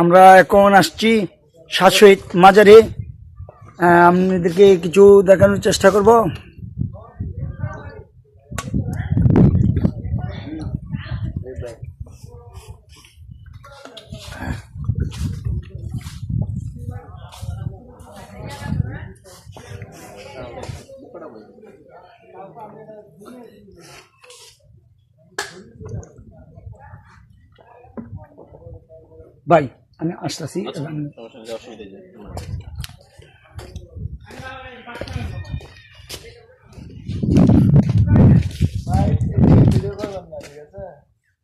আমরা এখন আসছি সাত শহীদ মাজারে। আপনাদেরকে কিছু দেখানোর চেষ্টা করব। ভাই আমি আসতেছি সমস্যা নেই অসুবিধা নেই।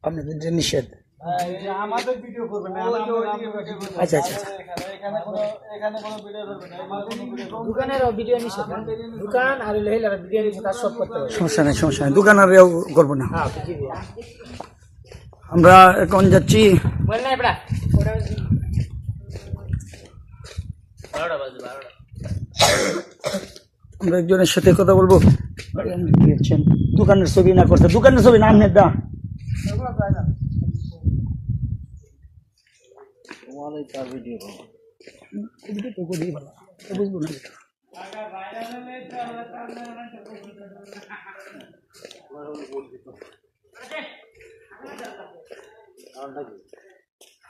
আপনাদের যে নিষেধ আমাদের ভিডিও করবেন আচ্ছা আচ্ছা আচ্ছা। এখানে কোনো এখানে কোনো ভিডিও করবেন না এখানে কোনো ভিডিও দোকানের ভিডিও নিষেধ দোকান আর হেলার ভিডিও নিষেধ আর সব করতে হবে। সমস্যা নেই সমস্যা নেই। দোকান আর করব না। হ্যাঁ আমরা এখন যাচ্ছি আমরা একজনের সাথে কথা বলব? দোকানের ছবি না করতে, দোকানের ছবি না আপনার দা বুঝব না এটা।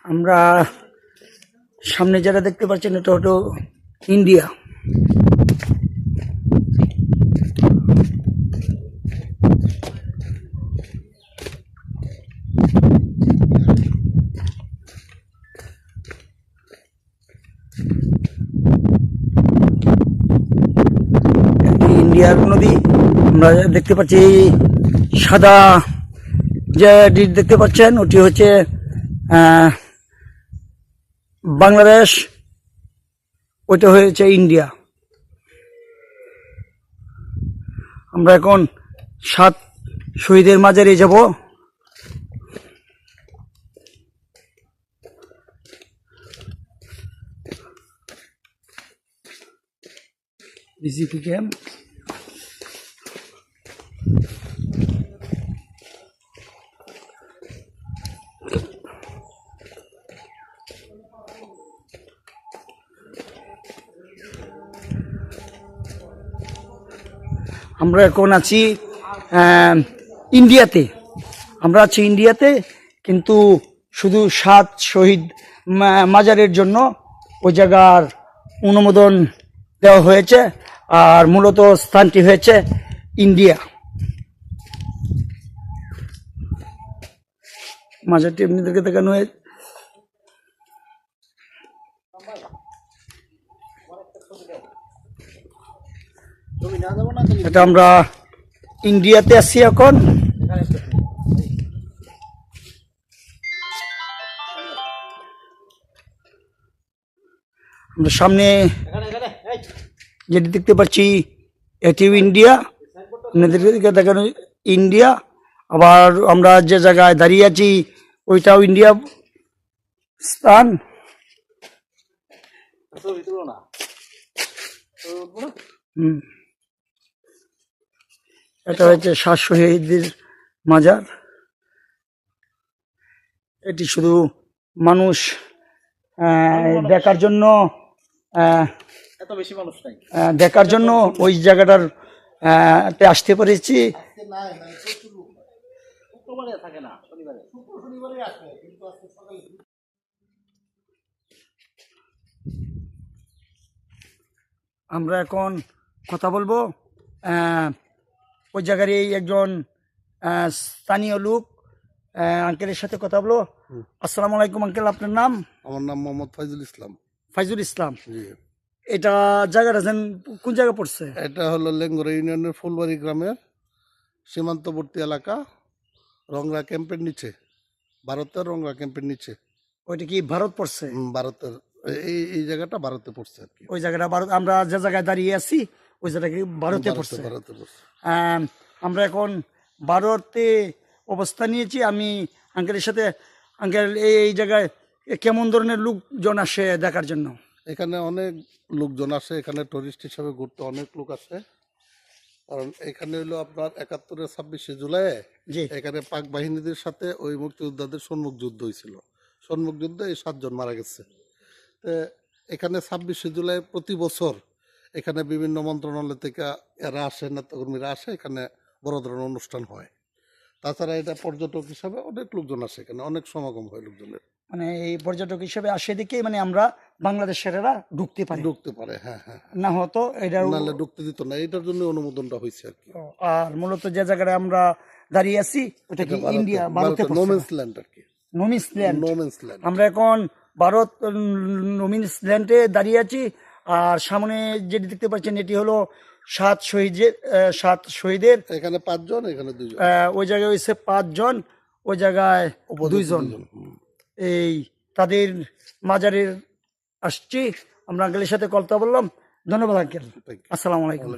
আমরা সামনে যারা দেখতে পাচ্ছেন এটা হলো ইন্ডিয়া। ইন্ডিয়ার নদী আমরা দেখতে পাচ্ছি সাদা যে দেখতে পাচ্ছেন, ওটি হচ্ছে বাংলাদেশ ওইটা হয়েছে ইন্ডিয়া। আমরা এখন সাত শহীদের মাঝারে যাব। বিজেপি ক্যাম্প আমরা এখন আছি ইন্ডিয়াতে। আমরা আছি ইন্ডিয়াতে, কিন্তু শুধু সাত শহীদ মাজারের জন্য ওই জায়গার অনুমোদন দেওয়া হয়েছে আর মূলত স্থানটি হয়েছে ইন্ডিয়া। মাজারটি আপনাদেরকে দেখানো হয়ে এটা আমরা ইন্ডিয়াতে আছি এখন। আমরা সামনে যেটি দেখতে পাচ্ছি এটিও ইন্ডিয়া। আপনাদেরকে দেখানো, ইন্ডিয়া। আবার আমরা যে জায়গায় দাঁড়িয়ে আছি, ওইটাও ইন্ডিয়া স্থান। হুম। এটা হচ্ছে শাহ শহীদের মাজার। এটি শুধু মানুষ দেখার জন্য আহ, এত বেশি মানুষ নাই। দেখার জন্য ওই জায়গাটার তে আসতে পেরেছি। শুক্রবারে থাকে না শনিবারে। আমরা এখন কথা বলব আহ, ওই জায়গার এই একজন স্থানীয় লোক আঙ্কেলের সাথে কথা বলো। আসসালামু আলাইকুম আঙ্কেল আপনার নাম? আমার নাম মোহাম্মদ ফাইজুল ইসলাম। ফাইজুল ইসলাম। এটা জায়গাটা যেন কোন জায়গা পড়ছে? এটা হলো লেঙ্গরা ইউনিয়নের ফুলবাড়ি গ্রামের সীমান্তবর্তী এলাকা রংরা ক্যাম্পের নিচে ভারতের রংরা ক্যাম্পের নিচে। ওইটা কি ভারত পড়ছে? ভারতের এই এই জায়গাটা ভারতে পড়ছে আর কি। ওই জায়গাটা ভারত আমরা যে জায়গায় দাঁড়িয়ে আছি ওই কি ভারতে পড়ছে। আমরা এখন ভারতে অবস্থান নিয়েছি। আমি আঙ্কেলের সাথে আঙ্কেল এই এই জায়গায় কেমন ধরনের লোকজন আসে দেখার জন্য? এখানে অনেক লোকজন আসে এখানে টুরিস্ট হিসাবে ঘুরতে অনেক লোক আসে। কারণ এখানে হলো আপনার একাত্তরের ছাব্বিশে জুলাই এখানে পাক বাহিনীদের সাথে ওই মুক্তিযোদ্ধাদের সম্মুখ যুদ্ধ হয়েছিল। সম্মুখ যুদ্ধে এই সাতজন মারা গেছে। তো এখানে ছাব্বিশে জুলাই প্রতি বছর এখানে বিভিন্ন মন্ত্রণালয় থেকে এরা আসে নেতাকর্মীরা আসে এখানে বড় ধরনের অনুষ্ঠান হয়। তাছাড়া এটা পর্যটক হিসাবে অনেক লোকজন আসে এখানে অনেক সমাগম হয় লোকজনের। মানে এই পর্যটক হিসেবে আসে দেখে মানে আমরা বাংলাদেশেরা ঢুকতে পারি। ঢুকতে পারে হ্যাঁ হ্যাঁ না হতো এটা নাহলে ঢুকতে দিত না এটার জন্য অনুমোদনটা হয়েছে আর কি। আর মূলত যে জায়গায় আমরা দাঁড়িয়ে আছি ওটা কি ইন্ডিয়া ভারতে নোমেন্স ল্যান্ড আর কি। No man's land. No man's land. আমরা এখন ভারত নমিস ল্যান্ডে দাঁড়িয়ে আছি আর সামনে যেটি দেখতে পাচ্ছেন এটি হলো সাত শহীদের সাত শহীদের। এখানে পাঁচজন এখানে দুইজন ওই জায়গায় হয়েছে পাঁচজন ওই জায়গায় দুইজন। এই তাদের মাজারের আসছি। আমরা আঙ্কেলের সাথে কথা বললাম। ধন্যবাদ আঙ্কেল। আসসালামাইকুম আসসালামু আলাইকুম।